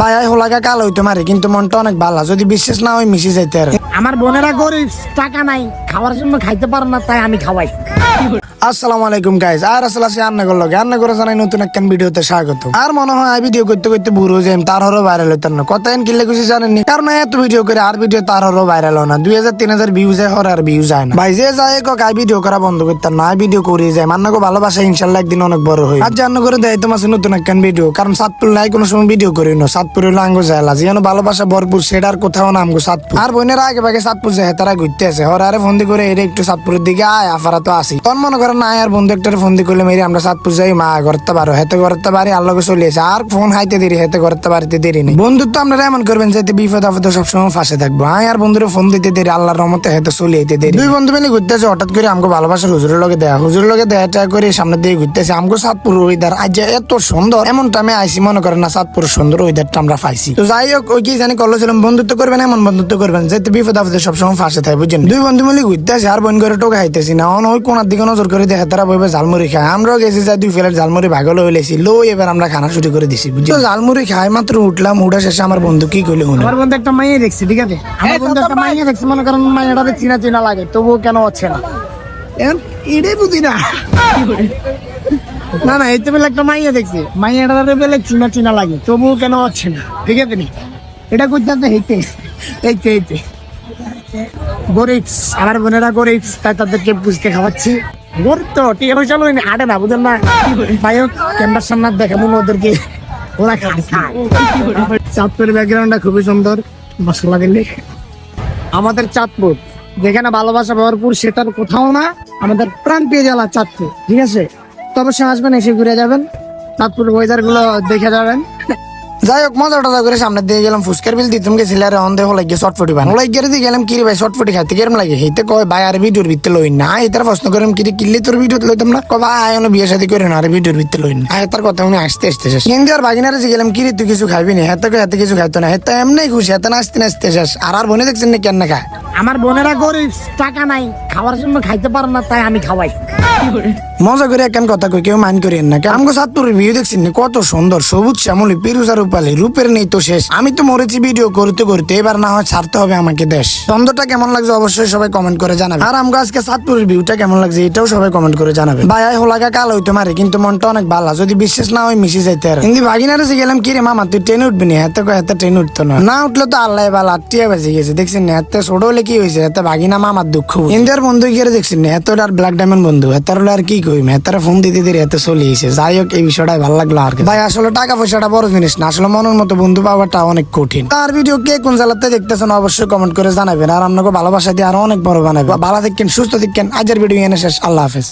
ভাই আই হোলাকা কাল হইতে মারে কিন্তু মনটা অনেক ভালো যদি বিশ্বাস না হয় মিশে যাইতে আর। আমার বোনেরা গরিব টাকা নাই খাওয়ার জন্য খাইতে পারে না তাই আমি খাওয়াই। আসসালামু আলাইকুম গাইজ আর আসলে আছি করল রান্না করে জানাই নতুন একখান ভিডিওতে স্বাগত আর মনে হয় এই ভিডিও করতে করতে বুড়ো যাই তার হরো ভাইরাল হইতাম না। কত এন কিনলে কিছু জানেননি কারণ এত ভিডিও করে আর ভিডিও তার হরো ভাইরাল হয় না। দুই হাজার তিন হাজার ভিউজ হয় হর আর ভিউজ হয় না। ভাই, যে যায় কক আই ভিডিও করা বন্ধ করতাম না। ভিডিও করিয়ে যায় মান্না গো ভালোবাসা ইনশাল্লাহ একদিন অনেক বড় হয় আর জান্ন করে দেয় তোমার নতুন একখান ভিডিও কারণ সাতপুর নাই, কোনো সময় ভিডিও করি না। সাতপুর হলো আঙ্গো জায়লা যেন ভালোবাসা ভরপুর, সেটা আর কোথাও না আমগো সাতপুর। আর বোনেরা আগে ভাগে সাতপুর যায়, তারা ঘুরতে আসে। হর আরে ফোন করে এটা একটু সাতপুরের দিকে আয়, আফারা তো আসি তখন মনে করেন না আর বন্ধু একটা ফোন দিয়ে করলে মেরে, আমরা সাতপুর যাই, মা করতে পারো হেতে করতে পারি আল্লাহকে চলে আসে আর ফোন হাইতে দেরি হেতে করতে পারিতে দেরি নেই। বন্ধুত্ব আপনারা এমন করবেন যাতে বিপদ আপদে সবসময় ফাঁসে থাকব। আয় আর বন্ধুরে ফোন দিতে দেরি, আল্লাহর রহমতে হেতে চলে যেতে দেরি দুই বন্ধু মিলে ঘুরতেছে, হঠাৎ করে আমাকে ভালোবাসার হুজুরের লগে দেয়া হুজুরের লগে দেয়া টেয়া করে সামনে দিয়ে ঘুরতেছে আমাকে সাতপুর ওয়েদার আজ এত সুন্দর, এমন টাইমে আইসি, মনে করেন না সাতপুর সুন্দর ওয়েদারটা আমরা পাইছি। তো যাই হোক, ওই কি জানি করলেছিলাম বন্ধুত্ব করবেন, এমন বন্ধুত্ব করবেন যাতে বিপদ আপদে সবসময় ফাঁসে থাকে বুঝছেন? দুই বন্ধু মিলে ঘুরতেছে, আর বোন করে টোকা খাইতেছি না। ওই কোনার দিকে নজর করে দেখে তারা বইবে ঝালমুড়ি খায়। আমরাও গেছি যাই দুই ফেলের ঝালমুড়ি ভাগলো হইলেছি লো এবার আমরা খানা শুরু করে দিছি বুঝছি তো ঝালমুড়ি খাই মাত্র উঠলাম উঠা শেষে আমার বন্ধু কি করলে শুনে? আমার বন্ধু একটা মাইয়া দেখছি ঠিক আছে? আমার বন্ধু একটা মাইয়া দেখছি মনে করেন মাইয়াটা চিনা চিনা লাগে তবুও কেন হচ্ছে না? এটাই বুঝি না। না না এই তো বেলা একটা মাইয়া দেখছি মাইয়াটা বেলে চিনা চিনা লাগে তবুও কেন হচ্ছে না? ঠিক আছে নি? এটা করতে হেঁটে এইতে এইতে গরিব আমার বোনেরা গরিব তাই তাদেরকে বুঝতে খাওয়াচ্ছি। গরিব তো ওদেরকে ওরা ব্যাকগ্রাউন্ডটা খুবই সুন্দর আমাদের চাঁদপুর, যেখানে ভালোবাসা ভরপুর সেটার কোথাও না, আমাদের প্রাণ পেয়ে জ্বালা চাঁদপুর, ঠিক আছে? তবে সে আসবেন, এসে ঘুরে যাবেন। চাঁদপুর ওয়েদারগুলো দেখে যাবেন। যাই হোক মজা টজা করে সামনে দিয়ে গেলাম, ফুচকার বিল দিতাম, গেছিল, আর অন্ধে হলাই গিয়ে শর্টফুটি বান হলাই গিয়ে দিয়ে গেলাম কিরে ভাই শর্টফুটি খাইতে কেরম লাগে? হেতে কয়, ভাই, আর ভিডিওর ভিতরে লই না। এটার প্রশ্ন করেন কিরে কিল্লি তোর ভিডিও লইতাম না? কয়, ভাই, আয় বিয়ে শাদি করে না, আর ভিডিওর ভিতরে লই না। আয়, তার কথা উনি আসতে আসতে শেষ। কিন্তু আর বাগিনারে যে গেলাম কিরে তুই কিছু খাবি না? হেতে কয়, হেতে কিছু খাইতো না। হেতে এমনি খুশি, হেতে নাচতে নাচতে শেষ। আর আর বনে দেখছেন না কেন না খায়? আমার বোনেরা গরিব, টাকা নাই, খাওয়ার জন্য খাইতে পারে না, তাই আমি খাওয়াই। মজা করে একখান কথা কই, কেউ মাইন্ড করেন না আমগো সাতপুরের ভিউ দেখছেন কত সুন্দর, সবুজ শ্যামলি পিরুজা রূপালি, রূপের নেই তো শেষ। আমি তো মরেছি ভিডিও করতে করতে, এবার না হয় ছাড়তে হবে আমাকে দেশ। ছন্দটা কেমন লাগছে অবশ্যই সবাই কমেন্ট করে জানাবে আর আমগো আজকে সাতপুরের ভিউটা কেমন লাগছে এটাও সবাই কমেন্ট করে জানাবে ভাই আই হোলাকা কাল হইতে মারে, কিন্তু মনটা অনেক ভালো যদি বিশ্বাস না হয় মিশে যাইতে আর। কিন্তু ভাগিনারে যে গেলাম, কিরে মামা, তুই ট্রেনে উঠবি না? কয় হাতে ট্রেনে উঠতো না। না উঠলে তো আল্লাহ ভালো আটটিয়া বেজে গেছে, দেখছেন না? এত ছোট হলে কি হয়েছে এত ভাগিনা মামার দুঃখ ইন্ডিয়ার বন্ধু গিয়ে দেখছি না এতটা আর ব্ল্যাক ডায়মন্ড বন্ধু এতটা আর কি কই হেতারা ফোন দিতে দিতে এত চলে এসে যাই হোক, এই বিষয়টাই ভালো লাগল আর। ভাই, আসলে টাকা পয়সাটা বড় জিনিস না, আসলে মনের মতো বন্ধু পাওয়াটা অনেক কঠিন। তার ভিডিও কে কোন জালাতে দেখতেছেন অবশ্যই কমেন্ট করে জানাবেন। আর আপনাকে ভালোবাসা দিয়ে আরও অনেক বড় বানাবে। ভালো দেখেন সুস্থ দেখেন আজের ভিডিও এনে শেষ। আল্লাহ হাফেজ।